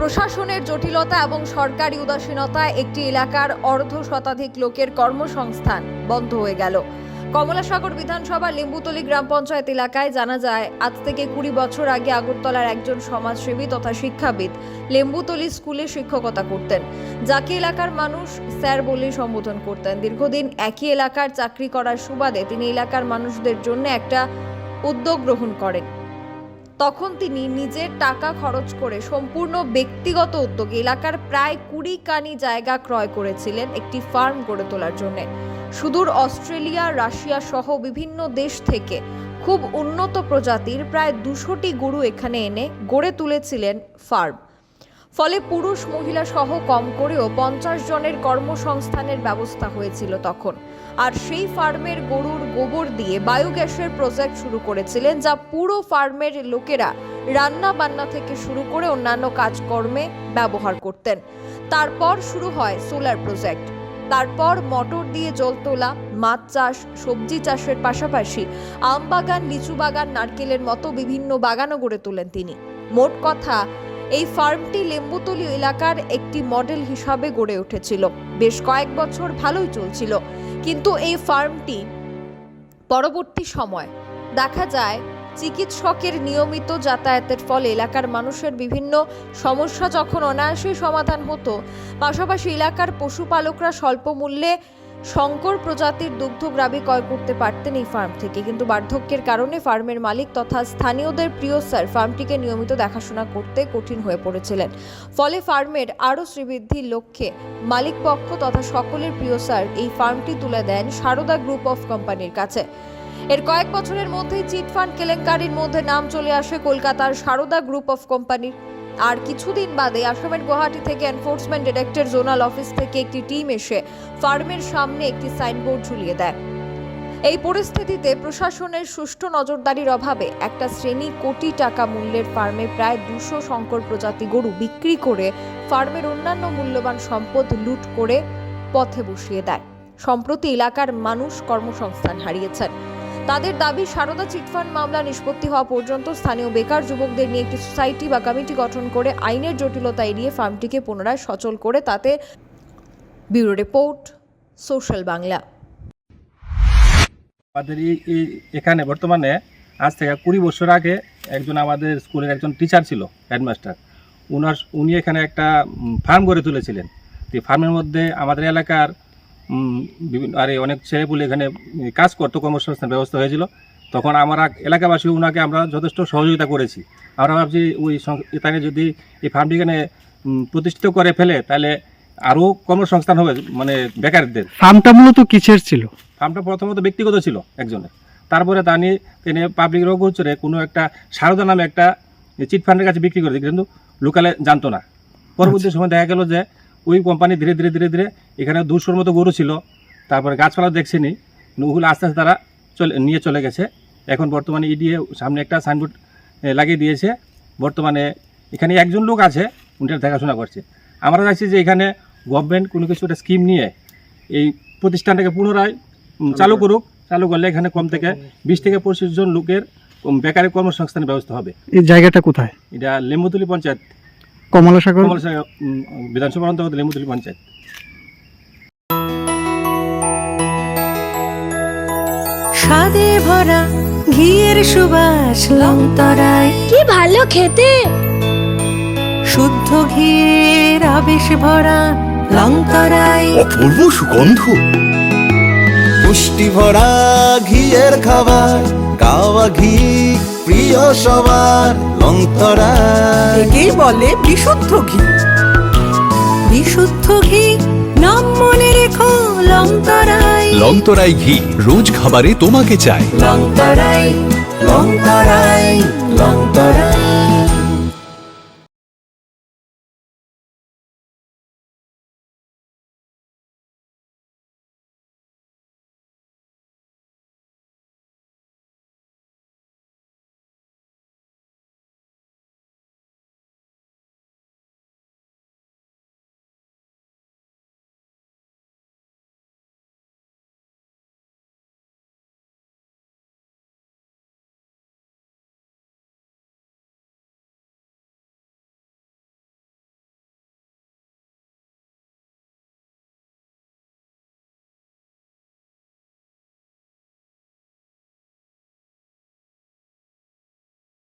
প্রশাসনের জটিলতা এবং সরকারি উদাসীনতায় একটি এলাকার অর্ধ শতাধিক লোকের কর্মসংস্থান বন্ধ হয়ে গেল। কমলাসাগর বিধানসভা লিম্বুতলি গ্রাম পঞ্চায়েত এলাকায় জানা যায়, আজ থেকে কুড়ি বছর আগে আগরতলার একজন সমাজসেবী তথা শিক্ষাবিদ লেম্বুতলি স্কুলে শিক্ষকতা করতেন। যাকে এলাকার মানুষ স্যার বলে সম্বোধন করতেন। দীর্ঘদিন একই এলাকার চাকরি করার সুবাদে তিনি এলাকার মানুষদের জন্য একটা উদ্যোগ গ্রহণ করেন। তখন তিনি নিজের টাকা খরচ করে সম্পূর্ণ ব্যক্তিগত উদ্যোগে এলাকার প্রায় কুড়ি কানি জায়গা ক্রয় করেছিলেন একটি ফার্ম গড়ে তোলার জন্য। সুদূর অস্ট্রেলিয়া, রাশিয়া সহ বিভিন্ন দেশ থেকে খুব উন্নত প্রজাতির প্রায় দুশোটি গরু এখানে এনে গড়ে তুলেছিলেন ফার্ম। ফলে পুরুষ মহিলা সহ কম করেও পঞ্চাশ জনের কর্মসংস্থানের ব্যবস্থা হয়েছিল তখন। আর সেই ফার্মের গরুর গোবর দিয়ে বায়োগ্যাসের প্রজেক্ট শুরু করেছিলেন, যা পুরো ফার্মের লোকেরা রান্না বান্না থেকে শুরু করে অন্যান্য কাজকর্মে ব্যবহার করতেন। তারপর শুরু হয় সোলার প্রজেক্ট। তারপর মটর দিয়ে জল তোলা, মাছ চাষ, সবজি চাষের পাশাপাশি আম বাগান লিচু বাগান নারকেলের মতো বিভিন্ন বাগানও গড়ে তোলেন তিনি। মোট কথা এই ফার্মটি লেম্বুতলি এলাকার একটি মডেল হিসাবে গড়ে উঠেছিল। বেশ কয়েক বছর ভালোই চলছিল। কিন্তু এই ফার্মটি পরবর্তী সময় দেখা যায়, চিকিৎসকের নিয়মিত যাতায়াতের ফলে এলাকার মানুষের বিভিন্ন সমস্যা যখন অনায়াসেই সমাধান হতো, পাশাপাশি এলাকার পশুপালকরা স্বল্প মূল্যে শঙ্কর প্রজাতির দুগ্ধগ্রাবী ক্রয় করতে পারতেন এই ফার্ম থেকে, কিন্তু বার্ধক্যের কারণে ফার্মের মালিক তথা স্থানীয়দের প্রিয় স্যার ফার্মটিকে নিয়মিত দেখাশোনা করতে কঠিন হয়ে পড়েছিলেন। ফলে ফার্মের আরও শ্রীবৃদ্ধির লক্ষ্যে মালিক পক্ষ তথা সকলের প্রিয় স্যার এই ফার্মটি তুলে দেন সারদা গ্রুপ অফ কোম্পানির কাছে। এর কয়েক বছরের মধ্যেই চিটফান্ড কেলেঙ্কারির মধ্যে নাম চলে আসে কলকাতার সারদা গ্রুপ অফ কোম্পানির আর কিছুদিন বাদে আসামের গুয়াহাটি থেকে এনফোর্সমেন্ট ডিরেক্টর জোনাল অফিস থেকে একটি টিম এসে ফার্মের সামনে একটি সাইনবোর্ড ঝুলিয়ে দেয়। এই পরিস্থিতিতে প্রশাসনের সুষ্ঠু নজরদারির অভাবে একটা শ্রেণি কোটি টাকা মূল্যের ফার্মে প্রায় দুশো শঙ্কর প্রজাতি গরু বিক্রি করে ফার্মের অন্যান্য মূল্যবান সম্পদ লুট করে পথে বসিয়ে দেয়। সম্প্রতি এলাকার মানুষ কর্মসংস্থান হারিয়েছেন। তাদের দাবি, সারদা চিটফান্ড মামলা নিষ্পত্তি হওয়া পর্যন্ত স্থানীয় বেকার যুবকদের নিয়ে একটি সোসাইটি বা কমিটি গঠন করে আইনের জটিলতা এড়িয়ে ফার্মটিকে পুনরায় সচল করে তাতে ব্যুরো রিপোর্ট, সোশ্যাল বাংলা। আমাদের এখানে বর্তমানে আজ থেকে কুড়ি বছর আগে একজন আমাদের স্কুলের একজন টিচার ছিল, হেডমাস্টার। উনার উনি এখানে একটা ফার্ম গড়ে তুলেছিলেন। তো ফার্মের মধ্যে আমাদের এলাকার আরে অনেক ছেলেপুলে এখানে কাজ করতো কর্মসংস্থান ব্যবস্থা হয়েছিল। তখন আমরা এলাকাবাসী ওনাকে আমরা যথেষ্ট সহযোগিতা করেছি। আমরা ভাবছি ওই এখানে যদি এই ফার্মটি এখানে প্রতিষ্ঠিত করে ফেলে তাহলে আরও কর্মসংস্থান হবে মানে বেকারদের। ফার্মটা মূলত কিসের ছিল? ফার্মটা প্রথমত ব্যক্তিগত ছিল একজনের। তারপরে তা নিয়ে তিনি পাবলিক রোগোচরে কোনো একটা সারদা নামে একটা চিট ফান্ডের কাছে বিক্রি করে দিই কিন্তু লোকালে জানতো না। পরবর্তী সময় দেখা গেল যে ওই কোম্পানি ধীরে ধীরে ধীরে ধীরে এখানে দুশোর মতো গরু ছিল। তারপরে গাছপালা দেখছেনি। ওগুলো আস্তে আস্তে তারা চলে নিয়ে চলে গেছে। এখন বর্তমানে ইডিএ সামনে একটা সাইনবোর্ড লাগিয়ে দিয়েছে। বর্তমানে এখানে একজন লোক আছে উনি এটা দেখাশোনা করছে। আমরা চাইছি যে এখানে গভর্নমেন্ট কোনো কিছু একটা স্কিম নিয়ে এই প্রতিষ্ঠানটাকে পুনরায় চালু করুক। চালু করলে এখানে কম থেকে বিশ থেকে পঁচিশ জন লোকের উম, বেকারি কর্মসংস্থানের ব্যবস্থা হবে। এই জায়গাটা কোথায়? এটা লেম্বুতলি পঞ্চায়েত। কমলাসাগর? কমলসাগর বিধানসভা অন্তর্গত লেম্বুতলি পঞ্চায়েত। স্বাদে ভরা ঘিয়ের সুবাস লংতরায়। কি ভালো খেতে! শুদ্ধ ঘিয়ের আবেশ ভরা লংতরায়। অপূর্ব সুগন্ধ। পুষ্টি ভরা ঘিয়ের খাবার কাওয়া ঘি প্রিয় সবার লংতরা একেই বলে বিশুদ্ধ ঘি। বিশুদ্ধ ঘি নাম মনে রেখো লংতরাই লংতরাই ঘি রোজ খাবারে তোমাকে চাই লংতরাই লংতরাই লংতরাই